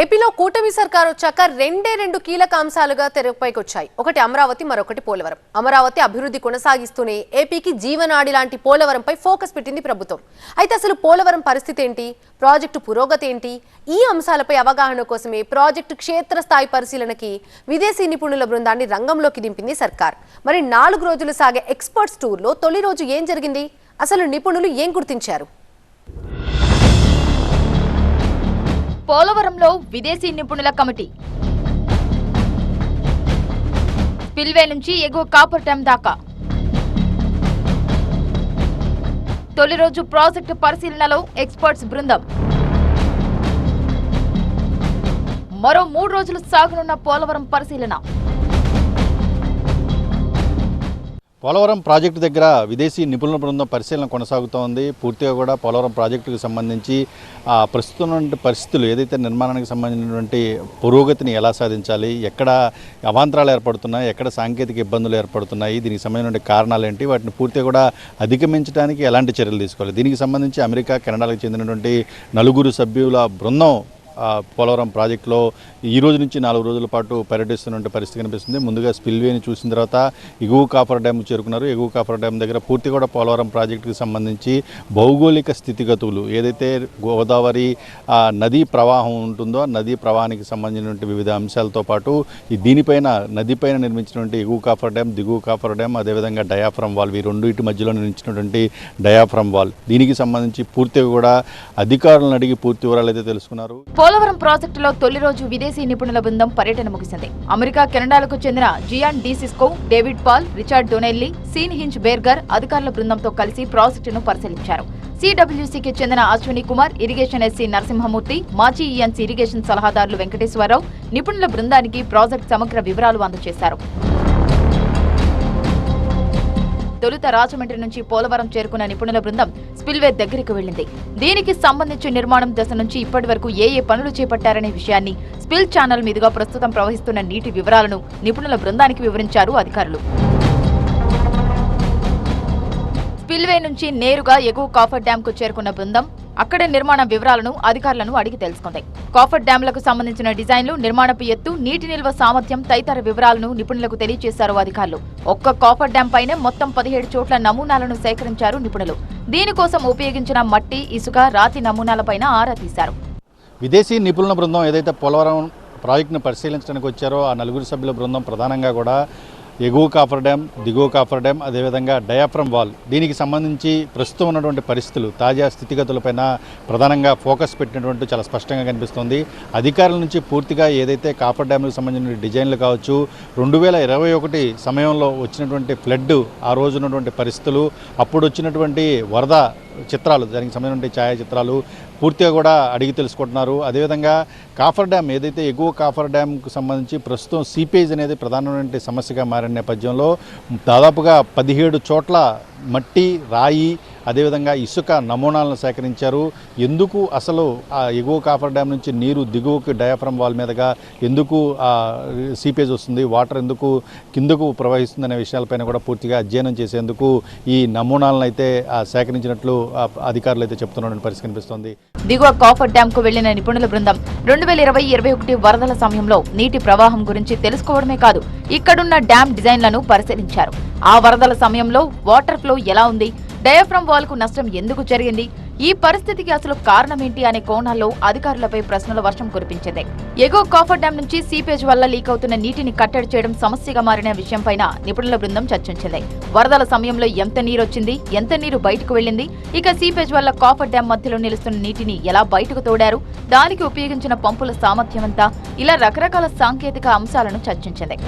ఏపీలో కూటమి సర్కార్ వచ్చాక రెండే రెండు కీలక అంశాలుగా తెరపైకి వచ్చాయి ఒకటి అమరావతి మరొకటి పోలవరం. అమరావతి అభివృద్ధి కొనసాగిస్తూనే ఏపీకి జీవనాడి లాంటి పోలవరంపై ఫోకస్ పెట్టింది ప్రభుత్వం. అయితే అసలు పోలవరం పరిస్థితి ఏంటి? ప్రాజెక్టు పురోగతి ఏంటి? ఈ అంశాలపై అవగాహన కోసమే ప్రాజెక్టు క్షేత్రస్థాయి పరిశీలనకి విదేశీ నిపుణుల బృందాన్ని రంగంలోకి దింపింది సర్కార్. మరి నాలుగు రోజులు సాగే ఎక్స్పర్ట్స్ టూర్లో తొలి రోజు ఏం జరిగింది? అసలు నిపుణులు ఏం గుర్తించారు? పోలవరంలో విదేశీ నిపుణుల కమిటీ. స్పిల్వే నుంచి ఎగువ కాపర్ డ్యాం దాకా. తొలి రోజు ప్రాజెక్టు పరిశీలనలో ఎక్స్పర్ట్స్ బృందం. మరో మూడు రోజులు సాగనున్న పోలవరం పరిశీలన. పోలవరం ప్రాజెక్టు దగ్గర విదేశీ నిపుణుల బృందం పరిశీలన కొనసాగుతోంది. పూర్తిగా కూడా పోలవరం ప్రాజెక్టుకు సంబంధించి ఆ ప్రస్తుతం పరిస్థితులు ఏదైతే నిర్మాణానికి సంబంధించినటువంటి పురోగతిని ఎలా సాధించాలి ఎక్కడ అవాంతరాలు ఏర్పడుతున్నాయి ఎక్కడ సాంకేతిక ఇబ్బందులు ఏర్పడుతున్నాయి దీనికి సంబంధించిన కారణాలు ఏంటి వాటిని పూర్తిగా కూడా అధిగమించడానికి ఎలాంటి చర్యలు తీసుకోవాలి? దీనికి సంబంధించి అమెరికా కెనడాలకు చెందినటువంటి నలుగురు సభ్యుల బృందం పోలవరం ప్రాజెక్టులో ఈ రోజు నుంచి నాలుగు రోజుల పాటు పర్యటిస్తున్న పరిస్థితి కనిపిస్తుంది. ముందుగా స్పిల్వేని చూసిన తర్వాత ఎగువ కాఫర్ డ్యామ్ చేరుకున్నారు. ఎగువ కాఫర్ డ్యామ్ దగ్గర పూర్తి కూడా పోలవరం ప్రాజెక్టుకి సంబంధించి భౌగోళిక స్థితిగతులు ఏదైతే గోదావరి నదీ ప్రవాహం ఉంటుందో ఆ నదీ ప్రవాహానికి సంబంధించినటువంటి వివిధ అంశాలతో పాటు ఈ దీనిపైన నదిపైన నిర్మించినటువంటి ఎగువ కాఫర్ డ్యామ్ దిగువ కాఫర్ డ్యామ్ అదేవిధంగా డయాఫ్రమ్ వాల్ ఈ రెండు ఇటు మధ్యలో నిర్మించినటువంటి డయాఫ్రమ్ వాల్. దీనికి సంబంధించి పూర్తిగా కూడా అధికారులను అడిగి పూర్తి వివరాలు అయితే తెలుసుకున్నారు. పోలవరం ప్రాజెక్టులో తొలి రోజు విదేశీ నిపుణుల బృందం పర్యటన ముగిసింది. అమెరికా కెనడాలకు చెందిన Gian DiCicco David Paul Richard Donnelly Sean Hinchberger అధికారుల బృందంతో కలిసి ప్రాజెక్టును పరిశీలించారు. సిడబ్ల్యూసీకి చెందిన అశ్విని కుమార్ ఇరిగేషన్ ఎస్సీ నరసింహమూర్తి మాజీ ఈఎన్సీ ఇరిగేషన్ సలహాదారులు వెంకటేశ్వరరావు నిపుణుల బృందానికి ప్రాజెక్ట్ సమగ్ర వివరాలు అందజేశారు. తొలుత రాజమండ్రి నుంచి పోలవరం చేరుకున్న నిపుణుల బృందం స్పిల్వే దగ్గరికి వెళ్ళింది దీనికి సంబంధించి నిర్మాణం దశ నుంచి ఇప్పటి వరకు ఏ ఏ పనులు చేపట్టారనే విషయాన్ని స్పిల్ ఛానల్ మీదుగా ప్రస్తుతం ప్రవహిస్తున్న నీటి వివరాలను నిపుణుల బృందానికి వివరించారు అధికారులు. స్పిల్వే నుంచి నేరుగా ఎగువ కాఫర్ డ్యాంకు చేరుకున్న బృందం అక్కడే నిర్మాణ వివరాలను అధికారులను అడిగి తెలుసుకుంది. కాఫర్ డ్యాంలకు సంబంధించిన డిజైన్లు నిర్మాణపు ఎత్తు నీటి నిల్వ సామర్థ్యం తదితర వివరాలను నిపుణులకు తెలియజేశారు అధికారులు. ఒక్క కాఫర్ డ్యాం పైనే మొత్తం పదిహేడు చోట్ల నమూనాలను సేకరించారు నిపుణులు. దీనికోసం ఉపయోగించిన మట్టి ఇసుక రాతి నమూనాలపైన ఆరా తీశారు. విదేశీ నిపుణుల బృందం ఏదైతే పోలవరం ప్రాజెక్టును పరిశీలించడానికి వచ్చారో ఆ నలుగురు సభ్యుల బృందం ప్రధానంగా కూడా ఎగువ కాఫర్ డ్యామ్ దిగువ కాఫర్ డ్యామ్ అదేవిధంగా డయాఫ్రమ్ వాల్. దీనికి సంబంధించి ప్రస్తుతం ఉన్నటువంటి పరిస్థితులు తాజా స్థితిగతులపైన ప్రధానంగా ఫోకస్ పెట్టినటువంటి చాలా స్పష్టంగా కనిపిస్తుంది. అధికారుల నుంచి పూర్తిగా ఏదైతే కాఫర్ డ్యామ్లకు సంబంధించిన డిజైన్లు కావచ్చు రెండు వేల ఇరవై ఒకటి సమయంలో వచ్చినటువంటి ఫ్లడ్ ఆ రోజు ఉన్నటువంటి పరిస్థితులు అప్పుడు వచ్చినటువంటి వరద చిత్రాలు దానికి సంబంధించిన ఛాయాచిత్రాలు పూర్తిగా కూడా అడిగి తెలుసుకుంటున్నారు. అదేవిధంగా కాఫర్ డ్యామ్ ఏదైతే ఎగువ కాఫర్ డ్యామ్కు సంబంధించి ప్రస్తుతం సీపేజ్ అనేది ప్రధానమైన సమస్యగా మారిన నేపథ్యంలో దాదాపుగా పదిహేడు చోట్ల మట్టి రాయి అదేవిధంగా ఇసుక నమూనాలను సేకరించారు. ఎందుకు అసలు ఆ ఎగువ కాఫర్ డ్యామ్ నుంచి నీరు దిగువకి డయాఫ్రమ్ వాల్ మీదుగా ఎందుకు సీపేజ్ వస్తుంది? వాటర్ ఎందుకు కిందకు ప్రవహిస్తుంది అనే విషయాలపైన కూడా పూర్తిగా అధ్యయనం చేసేందుకు ఈ నమూనాలను అయితే సేకరించినట్లు అధికారులు అయితే చెప్తున్న పరిస్థితి కనిపిస్తోంది దిగువ కాఫర్ డ్యామ్కు వెళ్ళిన నిపుణుల బృందం రెండు వేల ఇరవై ఇరవై ఒకటి వరదల సమయంలో నీటి ప్రవాహం గురించి తెలుసుకోవడమే కాదు ఇక్కడున్న డ్యాం డిజైన్లను పరిశీలించారు. ఆ వరదల సమయంలో వాటర్ ఫ్లో ఎలా ఉంది? డయాఫ్రమ్ వాల్కు నష్టం ఎందుకు జరిగింది? ఈ పరిస్థితికి అసలు కారణమేంటి అనే కోణాల్లో అధికారులపై ప్రశ్నల వర్షం కురిపించింది. ఎగువ కాఫర్ డ్యాం నుంచి సీపేజ్ వల్ల లీక్ అవుతున్న నీటిని కట్టడి చేయడం సమస్యగా మారిన విషయంపైన నిపుణుల బృందం చర్చించింది. వరదల సమయంలో ఎంత నీరు వచ్చింది ఎంత నీరు బయటకు వెళ్ళింది? ఇక సీపేజ్ వల్ల కాఫర్ డ్యాం మధ్యలో నిలుస్తున్న నీటిని ఎలా బయటకు తోడారు? దానికి ఉపయోగించిన పంపుల సామర్థ్యమంతా? ఇలా రకరకాల సాంకేతిక అంశాలను చర్చించింది.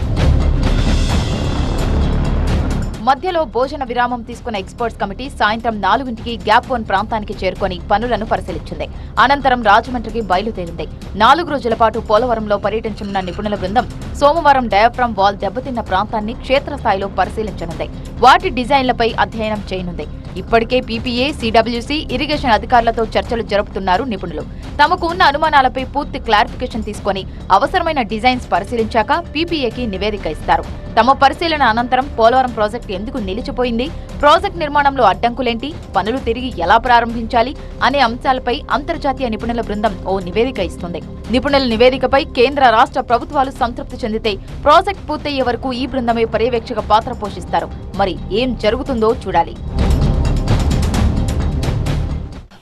మధ్యలో భోజన విరామం తీసుకున్న ఎక్స్పర్ట్స్ కమిటీ సాయంత్రం నాలుగింటికి గ్యాప్ వన్ ప్రాంతానికి చేరుకొని పనులను పరిశీలించింది. అనంతరం రాజమండ్రికి బయలుదేరింది. నాలుగు రోజుల పాటు పోలవరంలో పర్యటించనున్న నిపుణుల బృందం సోమవారం డయాఫ్రామ్ వాల్ దెబ్బతిన్న ప్రాంతాన్ని క్షేత్రస్థాయిలో పరిశీలించనుంది. వాటి డిజైన్లపై అధ్యయనం చేయనుంది. ఇప్పటికే పీపీఏ సిడబ్ల్యూసీ ఇరిగేషన్ అధికారులతో చర్చలు జరుపుతున్నారు నిపుణులు. తమకు ఉన్న అనుమానాలపై పూర్తి క్లారిఫికేషన్ తీసుకొని అవసరమైన డిజైన్స్ పరిశీలించాక పీపీఏకి నివేదిక ఇస్తారు. తమ పరిశీలన అనంతరం పోలవరం ప్రాజెక్టు ఎందుకు నిలిచిపోయింది? ప్రాజెక్ట్ నిర్మాణంలో అడ్డంకులేంటి? పనులు తిరిగి ఎలా ప్రారంభించాలి? అనే అంశాలపై అంతర్జాతీయ నిపుణుల బృందం ఓ నివేదిక ఇస్తుంది. నిపుణుల నివేదికపై కేంద్ర రాష్ట్ర ప్రభుత్వాలు సంతృప్తి చెందితే ప్రాజెక్ట్ పూర్తయ్యే వరకు ఈ బృందమే పర్యవేక్షక పాత్ర పోషిస్తారు. మరి ఏం జరుగుతుందో చూడాలి.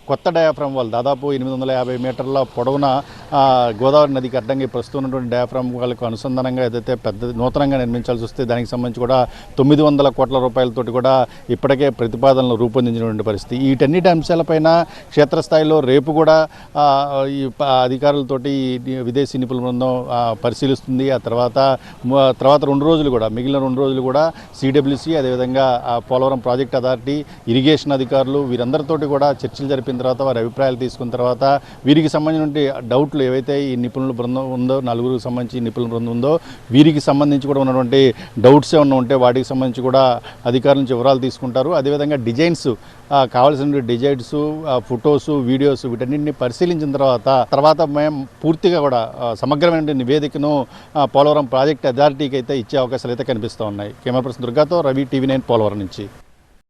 కొత్త డయాఫ్రమ్ వాళ్ళు దాదాపు ఎనిమిది వందల యాభై మీటర్ల పొడవున గోదావరి నదికి అడ్డంగా ప్రస్తుతం ఉన్నటువంటి డయాఫ్రమ్ వాళ్ళకు అనుసంధానంగా ఏదైతే పెద్ద నూతనంగా నిర్మించాల్సి వస్తే దానికి సంబంధించి కూడా తొమ్మిది వందల కోట్ల రూపాయలతోటి కూడా ఇప్పటికే ప్రతిపాదనలు రూపొందించినటువంటి పరిస్థితి. వీటన్నిటి అంశాలపైన క్షేత్రస్థాయిలో రేపు కూడా ఈ అధికారులతోటి విదేశీ నిపుణుల బృందం పరిశీలిస్తుంది. ఆ తర్వాత తర్వాత రెండు రోజులు కూడా మిగిలిన రెండు రోజులు కూడా సిడబ్ల్యూసీ అదేవిధంగా పోలవరం ప్రాజెక్ట్ అథారిటీ ఇరిగేషన్ అధికారులు వీరందరితోటి కూడా చర్చలు జరిపిన తర్వాత వారి అభిప్రాయాలు తీసుకున్న తర్వాత వీరికి సంబంధించిన డౌట్లు ఏవైతే ఈ నిపుణుల బృందం ఉందో నలుగురికి సంబంధించి నిపుణుల బృందం ఉందో వీరికి సంబంధించి కూడా ఉన్నటువంటి డౌట్స్ ఏమైనా ఉంటే వాటికి సంబంధించి కూడా అధికారుల నుంచి వివరాలు తీసుకుంటారు. అదేవిధంగా డిజైన్స్ కావాల్సిన డిజైన్స్ ఫొటోస్ వీడియోస్ వీటన్నింటిని పరిశీలించిన తర్వాత తర్వాత మేము పూర్తిగా కూడా సమగ్రమైన నివేదికను పోలవరం ప్రాజెక్ట్ అథారిటీకి అయితే ఇచ్చే అవకాశాలు అయితే కనిపిస్తూ ఉన్నాయి. కెమెరా పర్సన్ దుర్గాతో రవి టీవీ నైన్ పోలవరం నుంచి.